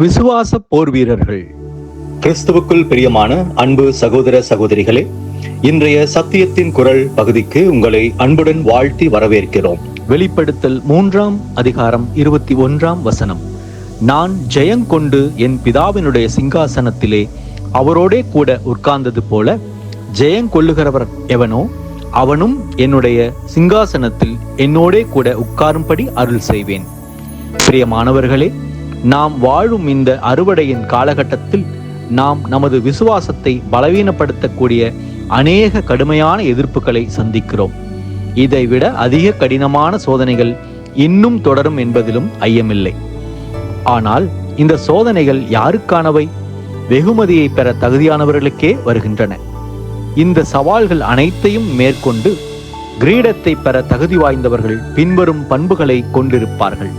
விசுவாச போர் வீரர்கள். கிறிஸ்துவுக்குள் பிரியமான அன்பு சகோதர சகோதரிகளே இன்றைய சத்தியத்தின் குரல் பகுதிக்கு உங்களை அன்புடன் வாழ்த்தி வரவேற்கிறோம். வெளிப்படுத்தல் மூன்றாம் அதிகாரம் இருபத்தி ஒன்றாம் வசனம். நான் ஜெயங்கொண்டு என் பிதாவினுடைய சிங்காசனத்திலே அவரோடே கூட உட்கார்ந்தது போல ஜெயங்கொள்ளுகிறவர் எவனோ அவனும் என்னுடைய சிங்காசனத்தில் என்னோடே கூட உட்காரும்படி அருள் செய்வேன். பிரியமானவர்களே நாம் வாழும் இந்த அறுவடையின் காலகட்டத்தில் நாம் நமது விசுவாசத்தை பலவீனப்படுத்தக்கூடிய அநேக கடுமையான எதிர்ப்புகளை சந்திக்கிறோம். இதைவிட அதிக கடினமான சோதனைகள் இன்னும் தொடரும் என்பதிலும் ஐயமில்லை. ஆனால் இந்த சோதனைகள் யாருக்கானவை? வெகுமதியை பெற தகுதியானவர்களுக்கே வருகின்றன. இந்த சவால்கள் அனைத்தையும் மேற்கொண்டு கிரீடத்தை பெற தகுதி வாய்ந்தவர்கள் பின்வரும் பண்புகளை கொண்டிருப்பார்கள்.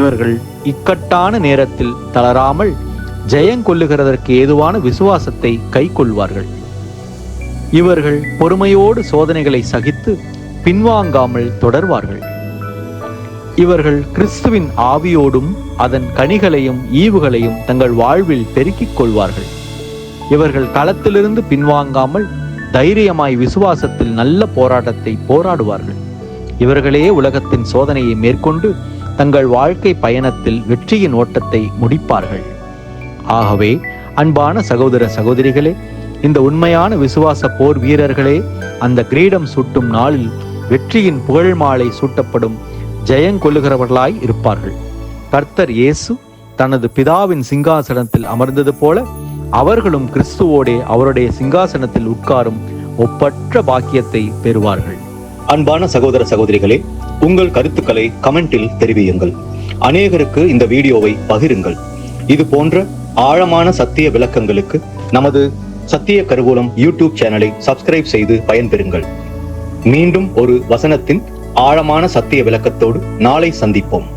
இவர்கள் இக்கட்டான நேரத்தில் தளராமல் ஜெயங்கொள்ளுகிறதற்கு ஏதுவான விசுவாசத்தை கை கொள்வார்கள். இவர்கள் பொறுமையோடு சோதனைகளை சகித்து பின்வாங்காமல் தொடர்வார்கள். இவர்கள் கிறிஸ்துவின் ஆவியோடும் அதன் கனிகளையும் ஈவுகளையும் தங்கள் வாழ்வில் பெருக்கிக் கொள்வார்கள். இவர்கள் களத்திலிருந்து பின்வாங்காமல் தைரியமாய் விசுவாசத்தில் நல்ல போராட்டத்தை போராடுவார்கள். இவர்களே உலகத்தின் சோதனையை மேற்கொண்டு தங்கள் வாழ்க்கை பயணத்தில் வெற்றியின் ஓட்டத்தை முடிப்பார்கள். ஆகவே அன்பான சகோதர சகோதரிகளே இந்த உண்மையான விசுவாச போர் வீரர்களே அந்த கிரீடம் சூட்டும் நாளில் வெற்றியின் புகழ் மாலை சூட்டப்படும் ஜெயங்கொள்ளுகிறவர்களாய் இருப்பார்கள். கர்த்தர் இயேசு தனது பிதாவின் சிங்காசனத்தில் அமர்ந்தது போல அவர்களும் கிறிஸ்துவோடே அவருடைய சிங்காசனத்தில் உட்காரும் ஒப்பற்ற பாக்கியத்தை பெறுவார்கள். அன்பான சகோதர சகோதரிகளே உங்கள் கருத்துக்களை கமெண்டில் தெரிவியுங்கள். அநேகருக்கு இந்த வீடியோவை பகிருங்கள். இது போன்ற ஆழமான சத்திய விளக்கங்களுக்கு நமது சத்திய கருவூலம் யூடியூப் சேனலை சப்ஸ்கிரைப் செய்து பயன்பெறுங்கள். மீண்டும் ஒரு வசனத்தின் ஆழமான சத்திய விளக்கத்தோடு நாளை சந்திப்போம்.